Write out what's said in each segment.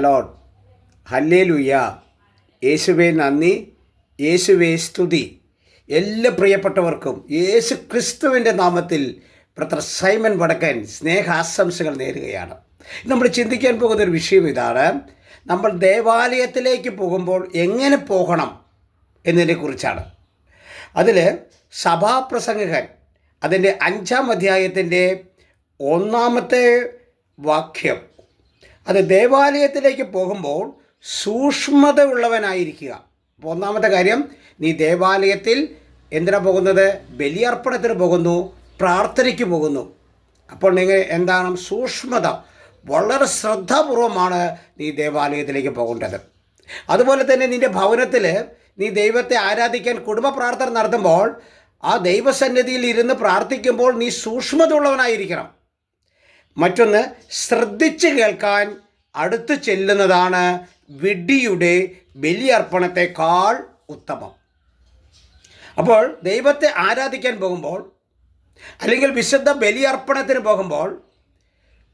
Load ഹല്ലേ ലുയ്യ യേശുവേ നന്ദി. യേശുവേ സ്തുതി. എല്ലാ പ്രിയപ്പെട്ടവർക്കും യേശു ക്രിസ്തുവിന്റെ നാമത്തിൽ പ്രത്ര സൈമൻ വടക്കൻ സ്നേഹാശംസകൾ നേരുകയാണ്. നമ്മൾ ചിന്തിക്കാൻ പോകുന്ന ഒരു വിഷയം ഇതാണ്. നമ്മൾ ദേവാലയത്തിലേക്ക് പോകുമ്പോൾ എങ്ങനെ പോകണം എന്നതിനെക്കുറിച്ചാണ്. അതിൽ സഭാപ്രസംഗകൻ അതിന്റെ അഞ്ചാം അധ്യായത്തിന്റെ ഒന്നാമത്തെ വാക്യം അത് ദേവാലയത്തിലേക്ക് പോകുമ്പോൾ സൂക്ഷ്മത ഉള്ളവനായിരിക്കുക അപ്പോൾ ഒന്നാമത്തെ കാര്യം നീ ദേവാലയത്തിൽ എന്തിനാ പോകുന്നത്? ബലിയർപ്പണത്തിന് പോകുന്നു പ്രാർത്ഥനയ്ക്ക് പോകുന്നു. അപ്പോൾ നിങ്ങൾ എന്താണ്? സൂക്ഷ്മത വളരെ ശ്രദ്ധാപൂർവമാണ് നീ ദേവാലയത്തിലേക്ക് പോകേണ്ടത്. അതുപോലെ തന്നെ നിന്റെ ഭവനത്തിൽ നീ ദൈവത്തെ ആരാധിക്കാൻ കുടുംബ പ്രാർത്ഥന നടത്തുമ്പോൾ ആ ദൈവസന്നിധിയിൽ ഇരുന്ന് പ്രാർത്ഥിക്കുമ്പോൾ നീ സൂക്ഷ്മത ഉള്ളവനായിരിക്കണം മറ്റൊന്ന് ശ്രദ്ധിച്ച് കേൾക്കാൻ അടുത്ത് ചെല്ലുന്നതാണ് വിഡ്ഢിയുടെ ബലിയർപ്പണത്തെക്കാൾ ഉത്തമം. അപ്പോൾ ദൈവത്തെ ആരാധിക്കാൻ പോകുമ്പോൾ അല്ലെങ്കിൽ വിശുദ്ധ ബലിയർപ്പണത്തിന് പോകുമ്പോൾ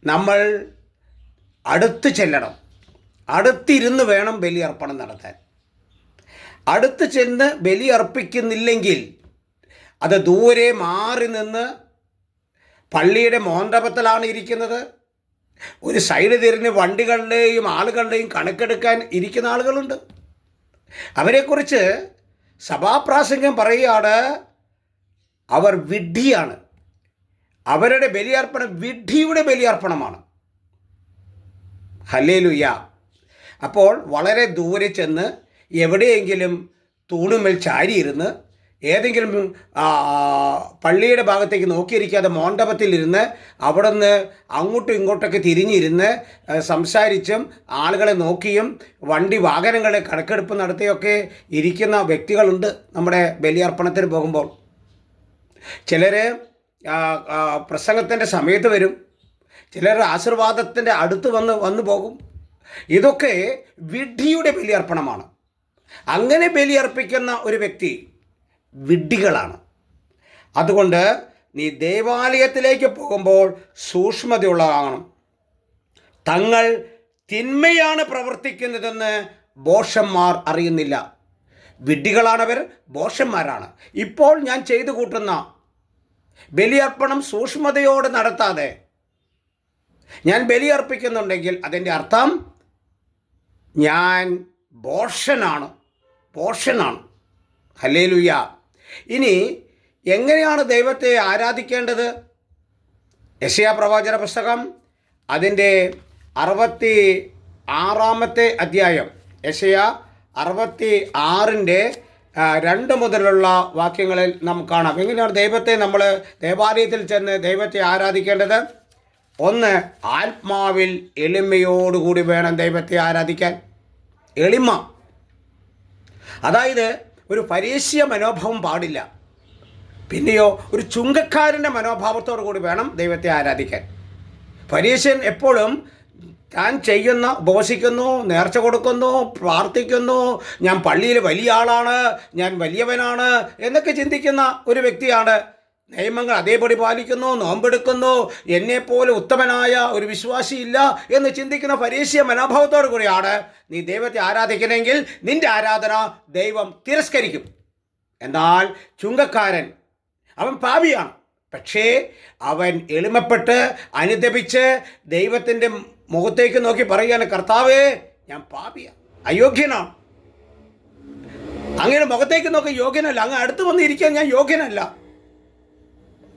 നമ്മൾ അടുത്ത് ചെല്ലണം. അടുത്തിരുന്ന് വേണം ബലിയർപ്പണം നടത്താൻ. അടുത്ത് ചെന്ന് ബലിയർപ്പിക്കുന്നില്ലെങ്കിൽ അത് ദൂരെ മാറി നിന്ന് പള്ളിയുടെ മോന്തപത്തിലാണ് ഇരിക്കുന്നത്. ഒരു സൈഡ് തിരിഞ്ഞ് വണ്ടികളുടെയും ആളുകളുടെയും കണക്കെടുക്കാൻ ഇരിക്കുന്ന ആളുകളുണ്ട്. അവരെക്കുറിച്ച് സഭാപ്രാസംഗം പറയുകയാണ് അവർ വിഡ്ഢിയാണ്. അവരുടെ ബലിയർപ്പണം വിഡ്ഢിയുടെ ബലിയർപ്പണമാണ്. ഹല്ലേലുയ്യ അപ്പോൾ വളരെ ദൂരെ ചെന്ന് എവിടെയെങ്കിലും തൂണുമേൽ ചാരിയിരുന്ന് ഏതെങ്കിലും പള്ളിയുടെ ഭാഗത്തേക്ക് നോക്കിയിരിക്കാതെ മോണ്ടപത്തിലിരുന്ന് നിന്ന് അങ്ങോട്ടും ഇങ്ങോട്ടൊക്കെ തിരിഞ്ഞിരുന്ന് സംസാരിച്ചും ആളുകളെ നോക്കിയും വണ്ടി വാഹനങ്ങളെ കണക്കെടുപ്പ് നടത്തിയൊക്കെ ഇരിക്കുന്ന വ്യക്തികളുണ്ട് നമ്മുടെ ബലിയർപ്പണത്തിന് പോകുമ്പോൾ. ചിലർ പ്രസംഗത്തിന്റെ സമയത്ത് വരും. ചിലർ ആശീർവാദത്തിന്റെ അടുത്ത് വന്ന് വന്നു പോകും. ഇതൊക്കെ വിഡ്ഢിയുടെ ബലിയർപ്പണമാണ്. അങ്ങനെ ബലിയർപ്പിക്കുന്ന ഒരു വ്യക്തി വിഡ്ഢികളാണ്. അതുകൊണ്ട് നീ ദേവാലയത്തിലേക്ക് പോകുമ്പോൾ സൂക്ഷ്മതയുള്ളതാകണം തങ്ങൾ തിന്മയാണ് പ്രവർത്തിക്കുന്നതെന്ന് ബോഷന്മാർ അറിയുന്നില്ല. വിഡ്ഢികളാണവർ ബോഷന്മാരാണ്. ഇപ്പോൾ ഞാൻ ചെയ്തു കൂട്ടുന്ന ബലിയർപ്പണം സൂക്ഷ്മതയോടെ നടത്താതെ ഞാൻ ബലിയർപ്പിക്കുന്നുണ്ടെങ്കിൽ അതിന്റെ അർത്ഥം ഞാൻ ബോഷനാണ് ബോഷനാണ്. ഹല്ലേലൂയ. ഇനി എങ്ങനെയാണ് ദൈവത്തെ ആരാധിക്കേണ്ടത്? യശയ പ്രവാചന പുസ്തകം അതിന്റെ അറുപത്തി ആറാമത്തെ അധ്യായം. യശയ അറുപത്തി ആറിന്റെ രണ്ട് മുതലുള്ള വാക്യങ്ങളിൽ നാം കാണാം. എങ്ങനെയാണ് ദൈവത്തെ നമ്മൾ ദേവാലയത്തിൽ ചെന്ന് ദൈവത്തെ ആരാധിക്കേണ്ടത്? ഒന്ന് ആത്മാവിൽ എളിമയോടുകൂടി വേണം ദൈവത്തെ ആരാധിക്കാൻ. എളിമ. അതായത് ഒരു പരീക്ഷ്യ മനോഭാവം പാടില്ല. പിന്നെയോ ഒരു ചുങ്കക്കാരന്റെ മനോഭാവത്തോടു കൂടി വേണം ദൈവത്തെ ആരാധിക്കാൻ. പരീക്ഷൻ എപ്പോഴും താൻ ചെയ്യുന്ന ഉപവസിക്കുന്നു നേർച്ച കൊടുക്കുന്നു പ്രാർത്ഥിക്കുന്നു ഞാൻ പള്ളിയിൽ വലിയ ആളാണ് ഞാൻ വലിയവനാണ് എന്നൊക്കെ ചിന്തിക്കുന്ന ഒരു വ്യക്തിയാണ് നിയമങ്ങൾ അതേപടി പാലിക്കുന്നു നോമ്പെടുക്കുന്നു എന്നെപ്പോലെ ഉത്തമനായ ഒരു വിശ്വാസിയില്ല എന്ന് ചിന്തിക്കുന്ന പരീക്ഷ്യ മനോഭാവത്തോടു കൂടിയാണ് നീ ദൈവത്തെ ആരാധിക്കണമെങ്കിൽ നിന്റെ ആരാധന ദൈവം തിരസ്കരിക്കും. എന്നാൽ ചുങ്കക്കാരൻ അവൻ പാവിയാണ് പക്ഷേ അവൻ എളിമപ്പെട്ട് അനുദപിച്ച് ദൈവത്തിന്റെ മുഖത്തേക്ക് നോക്കി പറയുകയാണ് കർത്താവേ ഞാൻ പാപിയാണ് അയോഗ്യനാണ്. അങ്ങനെ മുഖത്തേക്ക് നോക്കി യോഗ്യനല്ല അങ്ങ് അടുത്ത് വന്നിരിക്കാൻ ഞാൻ യോഗ്യനല്ല.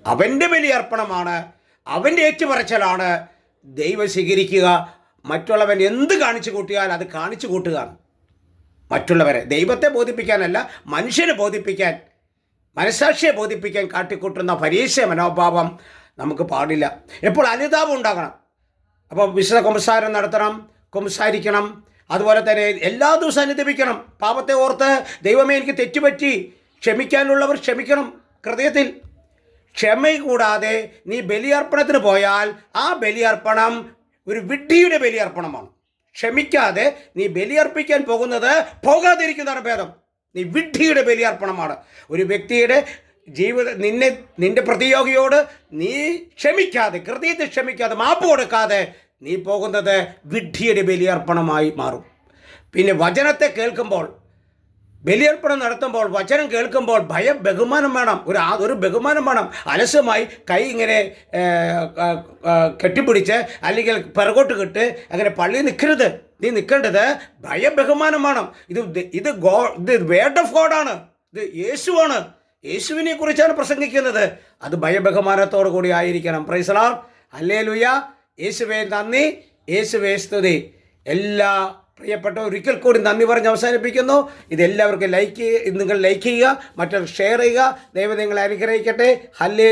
അവന്റെ ബലിയർപ്പണമാണ് അവന്റെ ഏറ്റുപറച്ചിലാണ് ദൈവം സ്വീകരിക്കുക. മറ്റുള്ളവൻ എന്ത് കാണിച്ചു കൂട്ടിയാൽ അത് കാണിച്ചു കൂട്ടുക മറ്റുള്ളവരെ ദൈവത്തെ ബോധിപ്പിക്കാനല്ല മനുഷ്യനെ ബോധിപ്പിക്കാൻ മനസാക്ഷിയെ ബോധിപ്പിക്കാൻ കാട്ടിക്കൂട്ടുന്ന പരീക്ഷ മനോഭാവം നമുക്ക് പാടില്ല. എപ്പോൾ അനുതാപം ഉണ്ടാകണം. അപ്പോൾ വിശുദ്ധ കുംസാരം നടത്തണം കുംസാരിക്കണം അതുപോലെ തന്നെ എല്ലാ ദിവസവും അനുദപിക്കണം. പാപത്തെ ഓർത്ത് ദൈവമേ എനിക്ക് തെറ്റുപറ്റി ക്ഷമിക്കാനുള്ളവർ ക്ഷമിക്കണം. ഹൃദയത്തിൽ ക്ഷമ കൂടാതെ നീ ബലിയർപ്പണത്തിന് പോയാൽ ആ ബലിയർപ്പണം ഒരു വിഡ്ഢിയുടെ ബലിയർപ്പണമാണ്. ക്ഷമിക്കാതെ നീ ബലിയർപ്പിക്കാൻ പോകുന്നത് പോകാതിരിക്കുന്നതാണ് ഭേദം. നീ വിഡ്ഢിയുടെ ബലിയർപ്പണമാണ്. ഒരു വ്യക്തിയുടെ ജീവിത നിന്നെ നിന്റെ പ്രതിയോഗിയോട് നീ ക്ഷമിക്കാതെ ഹൃദയത്തിൽ ക്ഷമിക്കാതെ മാപ്പ് കൊടുക്കാതെ നീ പോകുന്നത് വിഡ്ഢിയുടെ ബലിയർപ്പണമായി മാറും. പിന്നെ വചനത്തെ കേൾക്കുമ്പോൾ ബലിയർപ്പണം നടത്തുമ്പോൾ വചനം കേൾക്കുമ്പോൾ ഭയം ബഹുമാനം വേണം. ഒരു ഒരു ബഹുമാനം വേണം. അലസമായി കൈ ഇങ്ങനെ കെട്ടിപ്പിടിച്ച് അല്ലെങ്കിൽ പിറകോട്ട് കിട്ട് അങ്ങനെ പള്ളി നിൽക്കരുത് നീ നിൽക്കേണ്ടത് ഭയം ബഹുമാനം വേണം. ഇത് ഇത് ഗോ ഇത് വേർഡ് ഓഫ് ഗോഡാണ് ഇത് യേശുവാണ് യേശുവിനെ കുറിച്ചാണ് പ്രസംഗിക്കുന്നത്. അത് ഭയബഹുമാനത്തോടു കൂടി ആയിരിക്കണം. പ്രൈസലാം അല്ലേ ലുയ യേശുവേ നന്ദി. യേശുവേ സ്തുതി. എല്ലാ പ്രിയപ്പെട്ട ഒരിക്കൽ കൂടി നന്ദി പറഞ്ഞ് അവസാനിപ്പിക്കുന്നു. ഇതെല്ലാവർക്കും ലൈക്ക് നിങ്ങൾ ലൈക്ക് ചെയ്യുക മറ്റൊരു ഷെയർ ചെയ്യുക. ദൈവം നിങ്ങളെ അനുഗ്രഹിക്കട്ടെ. ഹല്ലേ